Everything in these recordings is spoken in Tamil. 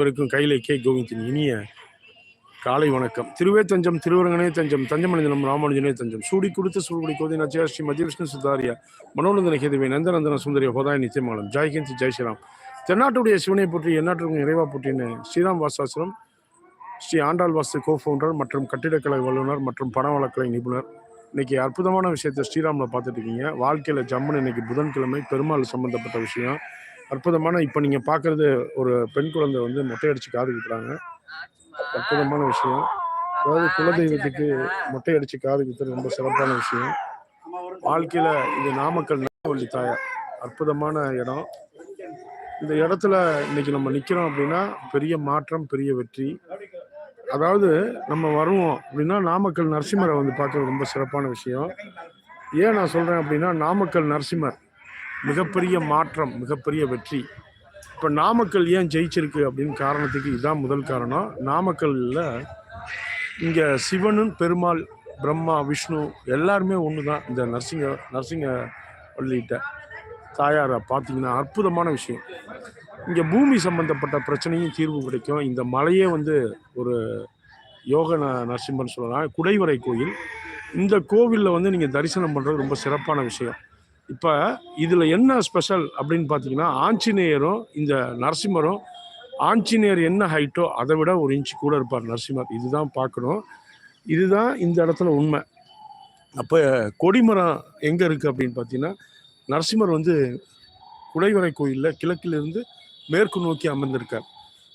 இவருக்கும் கையிலே கே கோவிந்தின் இனிய காலை வணக்கம். திருவே தஞ்சம் திருவரங்கனே தஞ்சம் தஞ்சமணிந்தனம் ராமானுஜனே தஞ்சம் சூடி கொடுத்து சூழ்குடி கோதி நச்சியா ஸ்ரீ மத்திய விஷ்ணு சுதாரியா மனோநந்தன கேதுவே நந்தநந்தன சுந்தரிய ஹோதாய நித்தியமாலம் ஜெய்ஹிந்த் ஜெய் ஸ்ரீராம். தென்னாட்டுடைய சிவனை போற்றி எந்நாட்டிற்கும் இறைவா போற்றின ஸ்ரீராம் வாசாசிரம் ஸ்ரீ ஆண்டாள் வாசு கோ ஃபவுண்டர் மற்றும் கட்டிடக்கலை வல்லுநர் மற்றும் பண வழக்கலை நிபுணர். இன்னைக்கு அற்புதமான விஷயத்தை ஸ்ரீராமில் பார்த்துட்டு இருக்கீங்க. வாழ்க்கையில் ஜம்முன்னு இன்னைக்கு புதன்கிழமை பெருமாள் சம்பந்தப்பட்ட விஷயம். அற்புதமான இப்போ நீங்கள் பார்க்குறது ஒரு பெண் குழந்தை வந்து மொட்டையடிச்சு காது குத்துறாங்க. அற்புதமான விஷயம். அதாவது குலதெய்வத்துக்கு மொட்டை அடிச்சு காது குத்துறது ரொம்ப சிறப்பான விஷயம். வாழ்க்கையில் இது நாமக்கல் நாகவள்ளி தாயார் அற்புதமான இடம். இந்த இடத்துல இன்னைக்கு நம்ம நிற்கிறோம் அப்படின்னா பெரிய மாற்றம் பெரிய வெற்றி. அதாவது நம்ம வருவோம் அப்படின்னா நாமக்கல் நரசிம்மரை வந்து பார்க்கறது ரொம்ப சிறப்பான விஷயம். ஏன் நான் சொல்கிறேன் அப்படின்னா நாமக்கல் நரசிம்மர் மிகப்பெரிய மாற்றம் மிகப்பெரிய வெற்றி. இப்போ நாமக்கல் ஏன் ஜெயிச்சிருக்கு அப்படின்னு காரணத்துக்கு இதுதான் முதல் காரணம். நாமக்கல்லில் இங்கே சிவனும் பெருமாள் பிரம்மா விஷ்ணு எல்லாருமே ஒன்று தான் இந்த நரசிங்க நரசிங்க பள்ளிகிட்ட தாயாரை பார்த்தீங்கன்னா அற்புதமான விஷயம். இங்கே பூமி சம்பந்தப்பட்ட பிரச்சனையும் தீர்வு கிடைக்கும். இந்த மலையே வந்து ஒரு யோக ந- சொல்லலாம். குடைவரை கோயில். இந்த கோவிலில் வந்து நீங்கள் தரிசனம் பண்ணுறது ரொம்ப சிறப்பான விஷயம். இப்போ இதில் என்ன ஸ்பெஷல் அப்படின்னு பார்த்தீங்கன்னா ஆஞ்சநேயரும் இந்த நரசிம்மரும் ஆஞ்சநேயர் என்ன ஹைட்டோ அதை விட ஒரு இன்ச் கூட இருப்பார் நரசிம்மர். இதுதான் பார்க்கணும். இதுதான் இந்த இடத்துல உண்மை. அப்போ கொடிமரம் எங்கே இருக்குது அப்படின்னு பார்த்தீங்கன்னா நரசிம்மர் வந்து குடைவரை கோயிலில் கிழக்கிலிருந்து மேற்கு நோக்கி அமர்ந்திருக்கார்.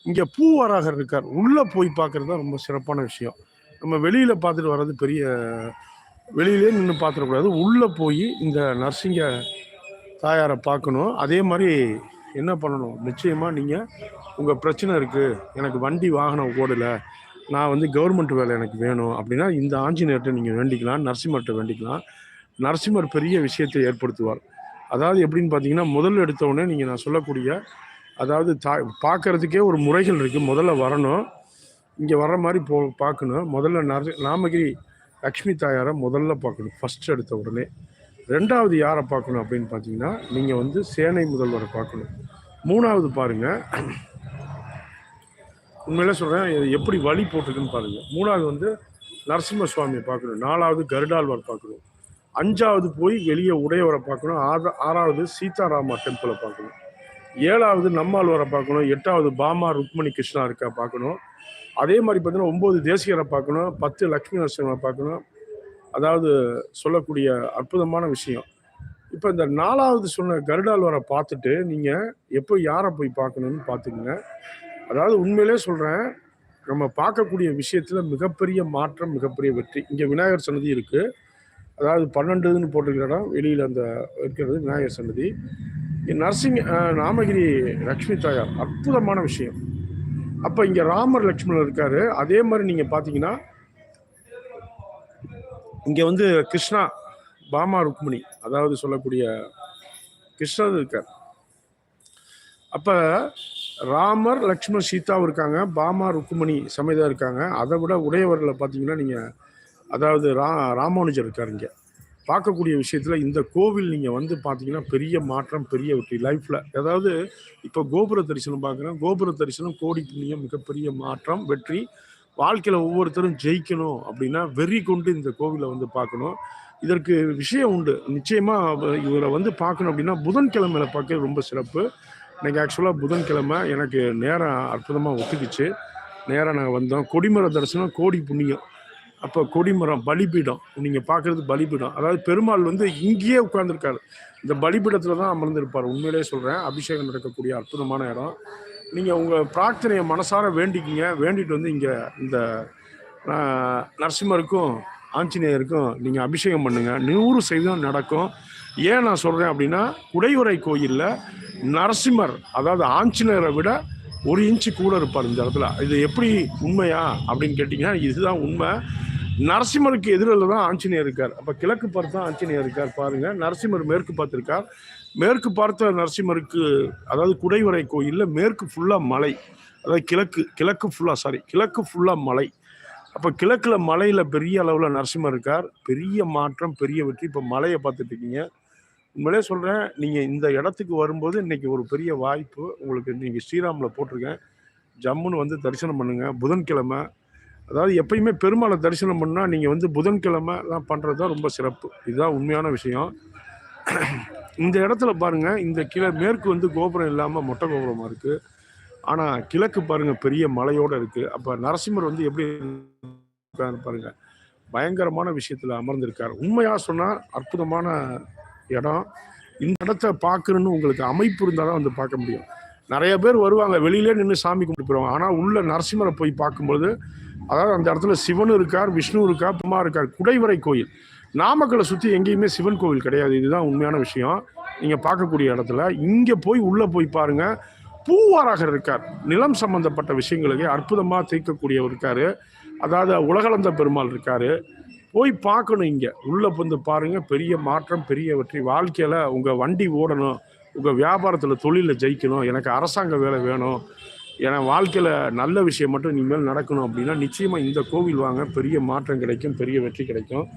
இங்கே பூவராகர் இருக்கார். உள்ளே போய் பார்க்குறது தான் ரொம்ப சிறப்பான விஷயம். நம்ம வெளியில் பார்த்துட்டு வர்றது பெரிய வெளியிலே நின்று பார்த்துடக்கூடாது. உள்ளே போய் இந்த நர்சிங்க தாயாரை பார்க்கணும். அதே மாதிரி என்ன பண்ணணும்? நிச்சயமாக நீங்கள் உங்கள் பிரச்சனை இருக்குது எனக்கு வண்டி வாகனம் ஓடலை. நான் வந்து கவர்மெண்ட் வேலை எனக்கு வேணும். அப்படின்னா இந்த ஆஞ்சநேயர்கிட்ட நீங்கள் வேண்டிக்கலாம். நரசிம்மர்கிட்ட வேண்டிக்கலாம். நரசிம்மர் பெரிய விஷயத்தை ஏற்படுத்துவார். அதாவது எப்படின்னு பார்த்தீங்கன்னா முதல்ல எடுத்தவுடனே நீங்கள் நான் சொல்லக்கூடிய அதாவது தா பார்க்கறதுக்கே ஒரு முறைகள் இருக்குது முதல்ல வரணும். இங்கே வர்ற மாதிரி போ பார்க்கணும். முதல்ல நர நாமகிரி லக்ஷ்மி தாயாரை முதல்ல பார்க்கணும் ஃபஸ்ட் எடுத்த உடனே. ரெண்டாவது யாரை பார்க்கணும் அப்படின்னு பார்த்தீங்கன்னா நீங்கள் வந்து சேனை முதல்வரை பார்க்கணும். மூணாவது பாருங்கள் உண்மையில சொல்கிறேன் இது எப்படி வழி போட்டிருக்குன்னு பாருங்கள் மூணாவது வந்து நரசிம்ம சுவாமியை பார்க்கணும் நாலாவது கருடாழ்வார் பார்க்கணும் அஞ்சாவது போய் வெளியே உடையவரை பார்க்கணும் ஆறு ஆறாவது சீதாராமா டெம்பிளை பார்க்கணும் ஏழாவது நம்மாழ்வாரை பார்க்கணும் எட்டாவது பாமா ருக்மணி கிருஷ்ணா இருக்கா பார்க்கணும் அதே மாதிரி பார்த்தீங்கன்னா ஒம்பது தேசிகரை பார்க்கணும் பத்து லக்ஷ்மி நரசிம்மரை பார்க்கணும். அதாவது சொல்லக்கூடிய அற்புதமான விஷயம். இப்போ இந்த நாலாவது சொன்ன கருடாழ்வாரை பார்த்துட்டு நீங்கள் எப்போ யாரை போய் பார்க்கணும்னு பார்த்துக்குங்க. அதாவது உண்மையிலே சொல்கிறேன் நம்ம பார்க்கக்கூடிய விஷயத்தில் மிகப்பெரிய மாற்றம் மிகப்பெரிய வெற்றி. இங்கே விநாயகர் சன்னதி இருக்குது அதாவது பன்னெண்டுன்னு போட்டிருக்கிற இடம் வெளியில் அந்த இருக்கிறது விநாயகர் சன்னதி. நரசிங்க நாமகிரி லக்ஷ்மி தாயார் அற்புதமான விஷயம். அப்போ இங்கே ராமர் லக்ஷ்மணர் இருக்காரு. அதே மாதிரி நீங்கள் பார்த்தீங்கன்னா இங்கே வந்து கிருஷ்ணா பாமா ருக்மிணி அதாவது சொல்லக்கூடிய கிருஷ்ணர் இருக்கார். அப்போ ராமர் லக்ஷ்மண் சீதாவும் இருக்காங்க. பாமா ருக்குமணி சமேதா இருக்காங்க. அதை விட உடையவர்களை பார்த்தீங்கன்னா நீங்கள் அதாவது ரா ராமானுஜர் இருக்கார் இங்கே. பார்க்கக்கூடிய விஷயத்தில் இந்த கோவில் நீங்கள் வந்து பார்த்தீங்கன்னா பெரிய மாற்றம் பெரிய வெற்றி. லைஃப்பில் அதாவது இப்போ கோபுர தரிசனம் பார்க்குறேன் கோபுர தரிசனம் கோடி புண்ணியம் மிகப்பெரிய மாற்றம் வெற்றி. வாழ்க்கையில் ஒவ்வொருத்தரும் ஜெயிக்கணும் அப்படின்னா வெறி கொண்டு இந்த கோவிலை வந்து பார்க்கணும். இதற்கு விஷயம் உண்டு. நிச்சயமாக இவரை வந்து பார்க்கணும் அப்படின்னா புதன்கிழமையில பார்க்க ரொம்ப சிறப்பு. இன்றைக்கி ஆக்சுவலாக புதன்கிழமை. எனக்கு நேரம் அற்புதமாக ஒத்துக்குச்சு. நேரம் நாங்கள் வந்தோம். கொடிமர தரிசனம் கோடி புண்ணியம். அப்போ கொடிமரம் பலிபீடம் நீங்கள் பார்க்குறது பலிபீடம். அதாவது பெருமாள் வந்து இங்கேயே உட்காந்துருக்காரு இந்த பலிபீடத்தில் தான் அமர்ந்திருப்பார். உண்மையிலேயே சொல்கிறேன் அபிஷேகம் நடக்கக்கூடிய அற்புதமான இடம். நீங்கள் உங்கள் பிரார்த்தனையை மனசார வேண்டிக்கிங்க. வேண்டிட்டு வந்து இங்கே இந்த நரசிம்மருக்கும் ஆஞ்சநேயருக்கும் நீங்கள் அபிஷேகம் பண்ணுங்க. நூறு சதவீதம் நடக்கும். ஏன் நான் சொல்கிறேன் அப்படின்னா குடையுறை கோயிலில் நரசிம்மர் அதாவது ஆஞ்சநேயரை விட ஒரு இன்ச்சு கூட இருப்பார் இந்த இடத்துல. இது எப்படி உண்மையா அப்படின்னு கேட்டிங்கன்னா இதுதான் உண்மை. நரசிம்மருக்கு எதிரில் தான் ஆஞ்சநேயர் இருக்கார். அப்போ கிழக்கு பார்த்து தான் ஆஞ்சநேயர் இருக்கார் பாருங்கள் நரசிம்மர் மேற்கு பார்த்துருக்கார். மேற்கு பார்த்த நரசிம்மருக்கு அதாவது குடைவரை கோயிலில் மேற்கு ஃபுல்லாக மலை. அதாவது கிழக்கு கிழக்கு ஃபுல்லாக சாரி கிழக்கு ஃபுல்லாக மலை. அப்போ கிழக்கில் மலையில் பெரிய அளவில் நரசிம்மர் இருக்கார். பெரிய மாற்றம் பெரிய வெற்றி. இப்போ மலையை பார்த்துட்டு இருக்கீங்க. உண்மையிலே சொல்கிறேன் நீங்கள் இந்த இடத்துக்கு வரும்போது இன்றைக்கி ஒரு பெரிய வாய்ப்பு. உங்களுக்கு நீங்கள் ஸ்ரீராமில் போட்டிருக்கேன். ஜம்முன்னு வந்து தரிசனம் பண்ணுங்கள் புதன்கிழமை அதாவது எப்பயுமே பெருமாளை தரிசனம் பண்ணால் நீங்கள் வந்து புதன்கிழமை தான் பண்ணுறது தான் ரொம்ப சிறப்பு. இதுதான் உண்மையான விஷயம். இந்த இடத்துல பாருங்கள் இந்த கிழ மேற்கு வந்து கோபுரம் இல்லாமல் மொட்டை கோபுரமாக இருக்குது ஆனால் கிழக்கு பாருங்கள் பெரிய மலையோடு இருக்குது அப்போ நரசிம்மர் வந்து எப்படி பாருங்கள் பயங்கரமான விஷயத்தில் அமர்ந்திருக்கார். உண்மையாக சொன்னால் அற்புதமான இடம். இந்த இடத்த பார்க்கணுன்னு உங்களுக்கு அமைப்பு இருந்தால் தான் வந்து பார்க்க முடியும். நிறைய பேர் வருவாங்க வெளியிலே நின்று சாமி கும்பிட்டு போயிடுவாங்க ஆனால் உள்ள நரசிம்மரை போய் பார்க்கும்போது அதாவது அந்த இடத்துல சிவன் இருக்கார் விஷ்ணு இருக்கார் பிரம்மா இருக்கார். குடைவரை கோயில். நாமக்கலை சுற்றி எங்கேயுமே சிவன் கோவில் கிடையாது. இதுதான் உண்மையான விஷயம். நீங்கள் பார்க்கக்கூடிய இடத்துல இங்கே போய் உள்ளே போய் பாருங்கள் பூவாராகர் இருக்கார். நிலம் சம்பந்தப்பட்ட விஷயங்களுக்கு அற்புதமாக தீர்க்கக்கூடியவர் இருக்கார். அதாவது உலகளந்த பெருமாள் இருக்கார். போய் பார்க்கணும் இங்கே. உள்ளே வந்து பாருங்கள் பெரிய மாற்றம் பெரிய வெற்றி. வாழ்க்கையில் உங்கள் வண்டி ஓடணும். உங்கள் வியாபாரத்தில் தொழிலில் ஜெயிக்கணும். எனக்கு அரசாங்க வேலை வேணும். ஏன்னா வாழ்க்கையில் நல்ல விஷயம் மட்டும் இனிமேல் நடக்கணும் அப்படின்னா நிச்சயமாக இந்த கோவில் வாங்க பெரிய மாற்றம் கிடைக்கும் பெரிய வெற்றி கிடைக்கும்.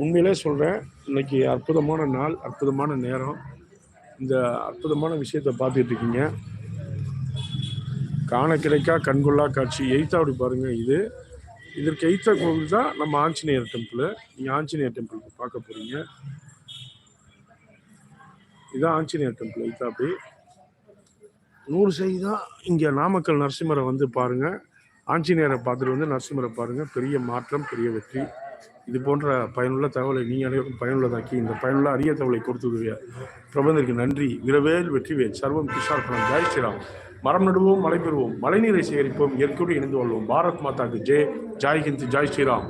உண்மையிலே சொல்கிறேன் இன்னைக்கு அற்புதமான நாள் அற்புதமான நேரம். இந்த அற்புதமான விஷயத்தை பார்த்துட்டு இருக்கீங்க. காண கிடைக்கா கண்கொள்ளா காட்சி. எய்த்தாவுடி பாருங்கள் இது. இதற்கு எய்த்த கோவில் தான் நம்ம ஆஞ்சநேயர் டெம்பிள். நீங்கள் ஆஞ்சநேயர் டெம்பிளுக்கு பார்க்க போகிறீங்க இதுதான் ஆஞ்சநேயர் டெம்பிள் எய்த்தாப்படி நூறு சை தான். இங்கே நாமக்கல் நரசிம்மரை வந்து பாருங்கள் ஆஞ்சநேயரை பார்த்துட்டு வந்து நரசிம்மரை பாருங்கள் பெரிய மாற்றம் பெரிய வெற்றி. இது போன்ற பயனுள்ள தகவலை நீ அனைவரும் பயனுள்ளதாக்கி இந்த பயனுள்ள அரிய தகவலை கொடுத்துடைய பிரபந்தருக்கு நன்றி. விரவேல் வெற்றிவேல் சர்வம் கிஷார் பணம் ஜாய் ஸ்ரீராம். மரம் நடுவோம் மழை பெறுவோம். மழைநீரை சேகரிப்போம். இயற்கையோடு இணைந்து கொள்வோம் பாரத் மாதாக்கு ஜெய். ஜாய் ஹிந்த் ஜாய் ஸ்ரீராம்.